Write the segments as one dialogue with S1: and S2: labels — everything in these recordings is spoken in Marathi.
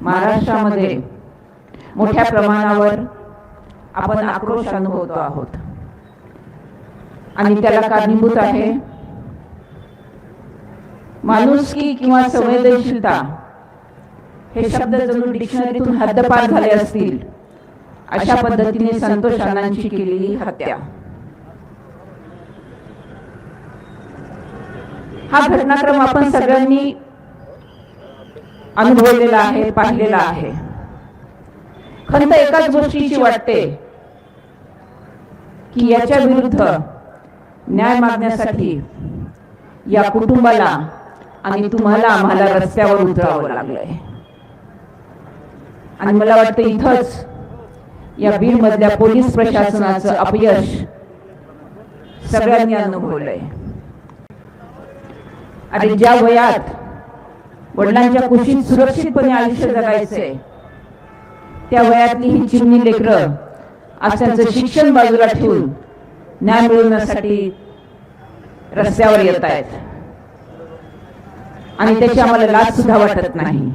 S1: महाराष्ट्रामध्ये मोठ्या प्रमाणावर आपण आक्रोश अनुभवतो आहोत. आणि त्याला कारणीभूत आहे माणुसकी किंवा संवेदनशीलता. हे शब्द जणू डिक्शनरीतून हद्दपार झाले असतील अशा पद्धतीने संतोष अण्णांची केलेली हत्या. हा घटनाक्रम आपण सगळ्यांनी अनुभवलेला आहे पाहिलेला आहे. खंत एकाच गोष्टीची वाटते की याच्या विरुद्ध न्याय मागण्यासाठी या कुटुंबाला आणि तुम्हाला आम्हाला रस्त्यावर उतरावं लागलंय. आणि मला वाटतं इथंच या बीड मधल्या पोलीस प्रशासनाचं अपयश सगळ्यांनी अनुभवलंय. आणि ज्या वयात वडिलांच्या कुशीत सुरक्षितपणे आयुष्य जगायचंय. त्या वयातली ही चिमणी लेकरं आज त्यांचं शिक्षण बाजूला ठेवून ज्ञान मिळवण्यासाठी रस्त्यावर येत आहेत. आणि त्याची आम्हाला लाज सुद्धा वाटत नाही.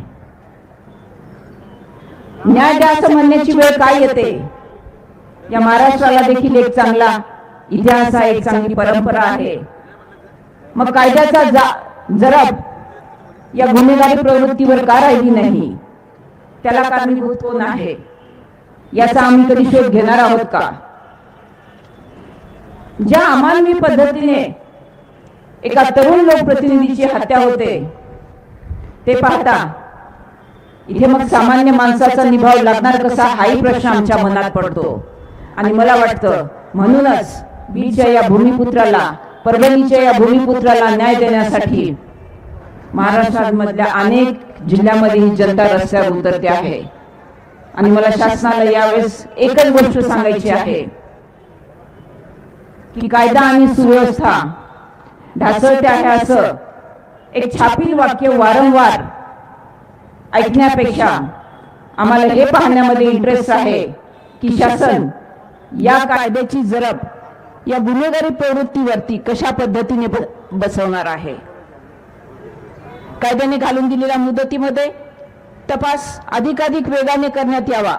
S1: न्याय द्या असं म्हणण्याची वेळ काय येते? या महाराष्ट्राला देखील एक चांगला इतिहास आहे एक चांगली परंपरा आहे. मग कायद्याचा जा- जरब या गुन्हेगारी प्रवृत्तीवर का राहिली नाही? त्याला कारणीभूत कोण आहे? याचा आम्ही कधी शोध घेणार आहोत का? ज्या अमानवी पद्धतीने एका तरुण लोकप्रतिनिधीची हत्या होते ते पाहता इथे मग सामान्य माणसाचा निभाव लागणार कसा हाही प्रश्न आमच्या मनात पडतो. आणि मला वाटतं म्हणूनच बीच्या या भूमिपुत्राला परभणीच्या या भूमिपुत्राला न्याय देण्यासाठी महाराष्ट्रामधल्या अनेक जिल्ह्यामध्ये ही जनता रस्त्यावर उतरते आहे. आणि मला शासनाला यावेळेस एकच गोष्ट सांगायची आहे. की कायदा आणि सुव्यवस्था ढासळते आहे असं एक छापील वाक्य वारंवार ऐकण्यापेक्षा आम्हाला हे पाहण्यामध्ये इंटरेस्ट आहे की शासन या कायद्याची जरब या गुन्हेगारी प्रवृत्तीवरती कशा पद्धतीने बसवणार आहे. कायद्याने घालून दिलेल्या मुदतीमध्ये तपास अधिकाधिक वेगाने करण्यात यावा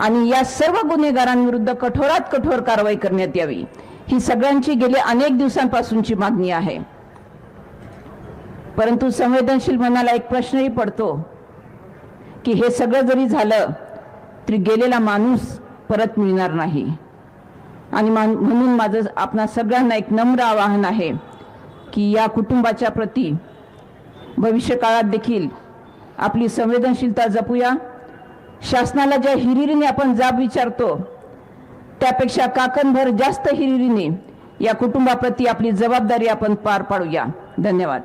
S1: आणि या सर्व गुन्हेगारांविरुद्ध कठोरात कठोर कारवाई करण्यात यावी. ही सगळ्यांची गेले अनेक दिवसांपासूनची मागणी आहे. परंतु संवेदनशील मनाला एक प्रश्नही पडतो की हे सगळं जरी झालं तरी गेलेला माणूस परत मिळणार नाही. आणि मान- म्हणून माझं आपणा सगळ्यांना एक नम्र आवाहन आहे की या कुटुंबाच्या प्रती भविष्य काळात देखील आपली संवेदनशीलता जपूया. शासनाला ज्या हिरिरीने आपण जाब विचारतो त्यापेक्षा काकणभर जास्त हिरिरीने या कुटुंबाप्रती आपली जबाबदारी आपण पार पाडूया. धन्यवाद.